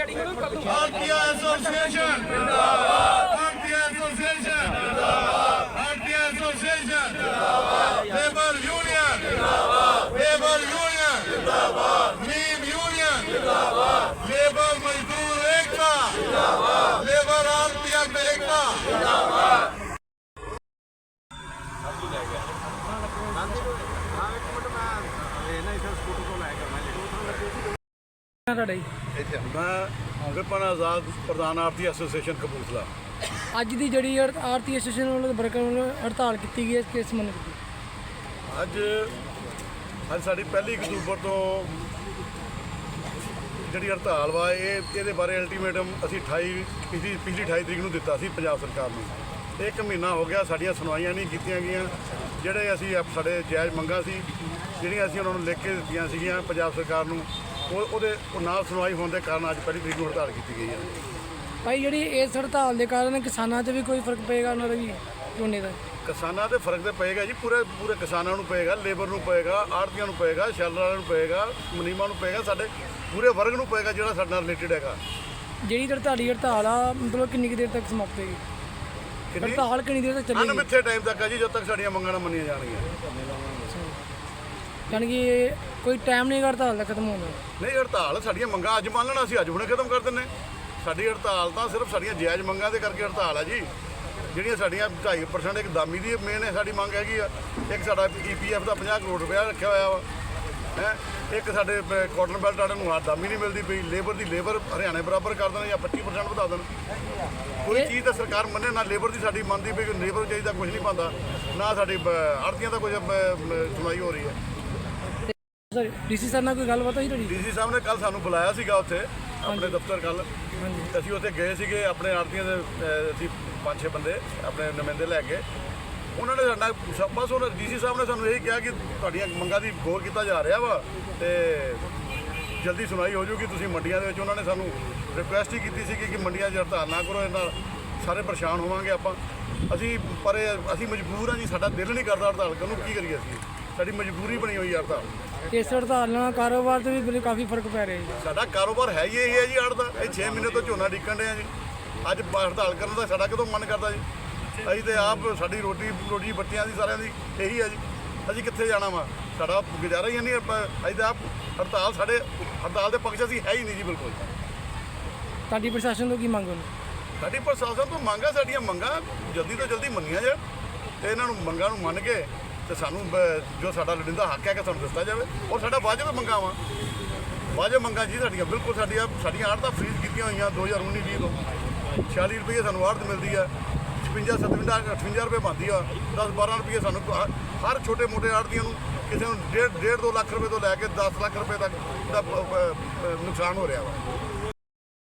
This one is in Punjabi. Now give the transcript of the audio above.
ਭਾਰਤੀ ਐਸੋਸੀਏਸ਼ਨ ਜਿੰਦਾਬਾਦ ਭਾਰਤੀ ਐਸੋਸੀਏਸ਼ਨ ਜਿੰਦਾਬਾਦ ਭਾਰਤੀ ਐਸੋਸੀਏਸ਼ਨ ਜਿੰਦਾਬਾਦ ਲੇਬਰ ਯੂਨੀਅਨ ਜਿੰਦਾਬਾਦ ਲੇਬਰ ਯੂਨੀਅਨ ਜਿੰਦਾਬਾਦ ਨੀਮ ਯੂਨੀਅਨ ਜਿੰਦਾਬਾਦ ਲੇਬਰ ਮਜ਼ਦੂਰ ਏਕਤਾ ਜਿੰਦਾਬਾਦ ਲੇਬਰ ਆਰਪੀਐਫ ਏਕਤਾ। ਜਿੰਦਾਬਾਦ ਹਾਂ ਇੱਕ ਮਿੰਟ ਮੈਂ ਇਹਨਾਂ ਇਸ ਸਕੂਟਰ ਤੋਂ ਲੈ ਕੇ ਮੈਂ ਲੈ ਤੁਹਾਡਾ ਜੀ? ਮੈਂ ਵਿਪਨ ਆਜ਼ਾਦ ਪ੍ਰਧਾਨ ਆਰਤੀ ਐਸੋਸੀਏਸ਼ਨ ਕਪੂਰਥਲਾ। ਅੱਜ ਦੀ ਜਿਹੜੀ ਹੜ- ਆਰਤੀ ਐਸੋਸੀਏਸ਼ਨ ਵੱਲੋਂ ਵਰਕਰ ਵੱਲੋਂ ਹੜਤਾਲ ਕੀਤੀ ਗਈ ਹੈ ਕਿਸ ਸੰਬੰਧ ਵਿੱਚ? ਅੱਜ ਅੱਜ ਸਾਡੀ ਪਹਿਲੀ ਅਕਤੂਬਰ ਤੋਂ ਜਿਹੜੀ ਹੜਤਾਲ ਵਾ ਇਹ ਇਹਦੇ ਬਾਰੇ ਅਲਟੀਮੇਟਮ ਅਸੀਂ 28 ਪਿਛਲੀ ਪਿਛਲੀ 28 ਤਰੀਕ ਨੂੰ ਦਿੱਤਾ ਸੀ ਪੰਜਾਬ ਸਰਕਾਰ ਨੂੰ। ਇੱਕ ਮਹੀਨਾ ਹੋ ਗਿਆ ਸਾਡੀਆਂ ਸੁਣਵਾਈਆਂ ਨਹੀਂ ਕੀਤੀਆਂ ਗਈਆਂ। ਜਿਹੜੇ ਅਸੀਂ ਸਾਡੇ ਜਾਇਜ਼ ਮੰਗਾਂ ਸੀ ਜਿਹੜੀਆਂ ਅਸੀਂ ਉਹਨਾਂ ਨੂੰ ਲਿਖ ਕੇ ਦਿੱਤੀਆਂ ਸੀਗੀਆਂ ਪੰਜਾਬ ਸਰਕਾਰ ਨੂੰ ਉਹ ਉਹਦੇ ਉਹ ਨਾਲ ਸੁਣਵਾਈ ਹੋਣ ਦੇ ਕਾਰਨ ਅੱਜ ਪਹਿਲੀ ਤਰੀਕ ਨੂੰ ਹੜਤਾਲ ਕੀਤੀ ਗਈ ਹੈ। ਭਾਈ ਜਿਹੜੀ ਇਸ ਹੜਤਾਲ ਦੇ ਕਾਰਨ ਕਿਸਾਨਾਂ 'ਤੇ ਵੀ ਕੋਈ ਫ਼ਰਕ ਪਏਗਾ ਉਹਨਾਂ ਦਾ ਵੀ ਝੋਨੇ ਦਾ? ਕਿਸਾਨਾਂ ਤੇ ਫ਼ਰਕ ਤੇ ਪਏਗਾ ਜੀ ਪੂਰੇ ਪੂਰੇ ਕਿਸਾਨਾਂ ਨੂੰ ਪਏਗਾ ਲੇਬਰ ਨੂੰ ਪਏਗਾ ਆੜਤੀਆਂ ਨੂੰ ਪਏਗਾ ਸ਼ੈਲਰ ਵਾਲਿਆਂ ਨੂੰ ਪਏਗਾ ਮੁਨੀਮਾਂ ਨੂੰ ਪਏਗਾ ਸਾਡੇ ਪੂਰੇ ਵਰਗ ਨੂੰ ਪਏਗਾ ਜਿਹੜਾ ਸਾਡੇ ਨਾਲ ਰਿਲੇਟਡ ਹੈਗਾ। ਜਿਹੜੀ ਹੜਤਾਲੀ ਹੜਤਾਲ ਆ ਮਤਲਬ ਕਿੰਨੀ ਕੁ ਦੇਰ ਤੱਕ ਸਮਾਪਤ ਹੋਏਗੀ? ਕਿੰਨੀ? ਹੜਤਾਲ ਕਿੰਨੀ ਦੇਰ ਤੱਕ ਚੱਲੇਗੀ? ਅਨਮਿੱਥੇ ਟਾਈਮ ਤੱਕ ਆ ਜੀ ਜਦੋਂ ਤੱਕ ਸਾਡੀਆਂ ਮੰਗਾਂ ਨਾ ਮੰਨੀਆਂ ਜਾਣਗੀਆਂ। ਯਾਨੀ ਕਿ ਇਹ ਕੋਈ ਟਾਈਮ ਨਹੀਂ ਗਾ ਹੜਤਾਲ ਦਾ ਖਤਮ ਹੋਣ ਦਾ ਨਹੀਂ ਹੜਤਾਲ ਸਾਡੀਆਂ ਮੰਗਾਂ ਅੱਜ ਮੰਨ ਲੈਣਾ ਅਸੀਂ ਅੱਜ ਹੁਣੇ ਖਤਮ ਕਰ ਦਿੰਨੇ ਸਾਡੀ ਹੜਤਾਲ ਤਾਂ ਸਿਰਫ ਸਾਡੀਆਂ ਜਾਇਜ਼ ਮੰਗਾਂ ਦੇ ਕਰਕੇ ਹੜਤਾਲ ਆ ਜੀ। ਜਿਹੜੀਆਂ ਸਾਡੀਆਂ 2.5% ਇੱਕ ਦਾਮੀ ਦੀ ਮੇਨ ਹੈ ਸਾਡੀ ਮੰਗ ਹੈਗੀ ਆ। ਇੱਕ ਸਾਡਾ ਈਪੀਐਫ ਦਾ 50 ਕਰੋੜ ਰੁਪਇਆ ਰੱਖਿਆ ਹੋਇਆ ਵਾ। ਹੈ ਇੱਕ ਸਾਡੇ ਕਾਟਨ ਬੈਲਟ ਵਾਲਿਆਂ ਨੂੰ ਆ ਦਾਮੀ ਨਹੀਂ ਮਿਲਦੀ ਪਈ। ਲੇਬਰ ਦੀ ਲੇਬਰ ਹਰਿਆਣੇ ਬਰਾਬਰ ਕਰ ਦੇਣ ਜਾਂ 25% ਵਧਾ ਦੇਣ। ਕੋਈ ਚੀਜ਼ ਤਾਂ ਸਰਕਾਰ ਮੰਨੇ ਨਾ ਲੇਬਰ ਦੀ ਸਾਡੀ ਮੰਨਦੀ ਪਈ ਲੇਬਰ ਚਾਹੀਦਾ ਕੁਝ ਨਹੀਂ ਪਾਉਂਦਾ। ਨਾ ਸਾਡੀ ਆੜਤੀਆਂ ਦਾ ਕੁਝ ਸੁਣਵਾਈ ਹੋ ਰਹੀ ਹੈ। ਸਰ ਡੀਸੀ ਸਰ ਨਾਲ ਕੋਈ ਗੱਲਬਾਤ ਹੋਈ ਤੁਹਾਡੀ? ਡੀਸੀ ਸਾਹਿਬ ਨੇ ਕੱਲ ਸਾਨੂੰ ਬੁਲਾਇਆ ਸੀਗਾ ਉੱਥੇ ਆਪਣੇ ਦਫ਼ਤਰ ਕੱਲ ਅਸੀਂ ਉੱਥੇ ਗਏ ਸੀਗੇ ਆਪਣੇ ਆੜਤੀਆਂ ਦੇ ਅਹ, ਅਸੀਂ ਪੰਜ ਛੇ ਬੰਦੇ ਆਪਣੇ ਨੁਮਾਇੰਦੇ ਲੈ ਕੇ। ਉਹਨਾਂ ਨੇ ਸਾਡਾ ਬਸ ਉਹਨਾਂ ਡੀਸੀ ਸਾਹਿਬ ਨੇ ਸਾਨੂੰ ਇਹ ਕਿਹਾ ਕਿ ਤੁਹਾਡੀਆਂ ਮੰਗਾਂ ਦੀ ਗੌਰ ਕੀਤਾ ਜਾ ਰਿਹਾ ਵਾ ਤੇ ਜਲਦੀ ਸੁਣਾਈ ਹੋ ਜੂਗੀ ਤੁਸੀਂ ਮੰਡੀਆਂ ਦੇ ਵਿੱਚ। ਉਹਨਾਂ ਨੇ ਸਾਨੂੰ ਰਿਕੁਐਸਟ ਹੀ ਕੀਤੀ ਸੀ ਕਿ ਮੰਡੀਆਂ 'ਚ ਹੜਤਾਲ ਨਾ ਕਰੋ ਇਹਨਾਂ ਸਾਰੇ ਪਰੇਸ਼ਾਨ ਹੋਵਾਂਗੇ ਆਪਾਂ। ਅਸੀਂ ਪਰ ਇਹ- ਅਸੀਂ ਮਜਬੂਰ ਹਾਂ ਜੀ ਸਾਡਾ ਦਿਲ ਨਹੀਂ ਕਰਦਾ ਹੜਤਾਲ ਕਰਨ ਨੂੰ। ਕੀ ਕਰੀਏ ਅਸੀਂ? ਸਾਡੀ ਮਜਬੂਰੀ ਬਣੀ ਹੋਈ ਹੈ ਹੜਤਾਲ। ਇਸ ਹੜਤਾਲ ਨਾਲ ਕਾਰੋਬਾਰ ਤੇ ਵੀ ਬਿਲਕੁਲ ਕਾਫੀ ਫ਼ਰਕ ਪੈ ਰਿਹਾ ਜੀ। ਸਾਡਾ ਕਾਰੋਬਾਰ ਹੈ ਹੀ ਇਹ ਹੈ ਜੀ ਆੜ ਦਾ। ਇਹ 6 ਮਹੀਨੇ ਤੋਂ ਝੋਨਾ ਡਿੱਕਣ ਆ ਜੀ। ਅੱਜ ਹੜਤਾਲ ਕਰਨ ਦਾ ਸਾਡਾ ਕਦੋਂ ਮਨ ਕਰਦਾ ਜੀ? ਅਸੀਂ ਤੇ ਆਪ ਸਾਡੀ ਰੋਟੀ ਰੋਜੀ ਬੱਚਿਆਂ ਦੀ ਸਾਰਿਆਂ ਦੀ ਇਹੀ ਹੈ ਜੀ। ਅਸੀਂ ਕਿੱਥੇ ਜਾਣਾ ਵਾ? ਸਾਡਾ ਗੁਜ਼ਾਰਾ ਹੀ ਨਹੀਂ ਆਪਾਂ- ਅਸੀਂ ਤਾਂ ਆਪ ਹੜਤਾਲ ਸਾਡੇ ਹੜਤਾਲ ਦੇ ਪੱਖ 'ਚ ਅਸੀਂ ਹੈ ਹੀ ਨਹੀਂ ਜੀ ਬਿਲਕੁਲ। ਤੁਹਾਡੀ ਪ੍ਰਸ਼ਾਸਨ ਤੋਂ ਕੀ ਮੰਗ ਸਾਡੀ ਪ੍ਰਸ਼ਾਸਨ ਤੋਂ ਮੰਗਾਂ ਸਾਡੀਆਂ ਮੰਗਾਂ ਜਲਦੀ ਤੋਂ ਜਲਦੀ ਮੰਨੀਆਂ ਜਾਣ ਤੇ ਇਹਨਾਂ ਨੂੰ ਮੰਗਾਂ ਨੂੰ ਮੰਨ ਕੇ ਤੇ ਸਾਨੂੰ ਬ- ਜੋ ਸਾਡਾ ਲੋੜੀਂਦਾ ਹੱਕ ਹੈ ਕਿ ਸਾਨੂੰ ਦਿੱਤਾ ਜਾਵੇ ਔਰ ਸਾਡਾ ਵਾਜਬ ਮੰਗਾਂ ਵਾ ਵਾਜਬ ਮੰਗਾਂ ਜੀ ਸਾਡੀਆਂ, ਬਿਲਕੁਲ ਸਾਡੀਆਂ ਸਾਡੀਆਂ ਆੜਤਾਂ ਤਾਂ ਕੀਤੀਆਂ ਹੋਈਆਂ 2019 20 ਤੋਂ। 46 ਰੁਪਏ ਸਾਨੂੰ ਆੜਤ ਮਿਲਦੀ ਆ 56 57 58 ਰੁਪਏ ਬਣਦੀ ਆ 10 12 ਰੁਪਏ ਸਾਨੂੰ ਹ- ਹਰ ਛੋਟੇ ਮੋਟੇ ਆੜ੍ਹਤੀਆਂ ਨੂੰ ਕਿਸੇ ਨੂੰ ਡੇਢ ਡੇਢ 2 ਲੱਖ ਰੁਪਏ ਤੋਂ ਲੈ ਕੇ 10 ਲੱਖ ਰੁਪਏ ਤੱਕ ਦਾ ਪ- ਪ- ਪ- ਨੁਕਸਾਨ ਹੋ ਰਿਹਾ ਵਾ।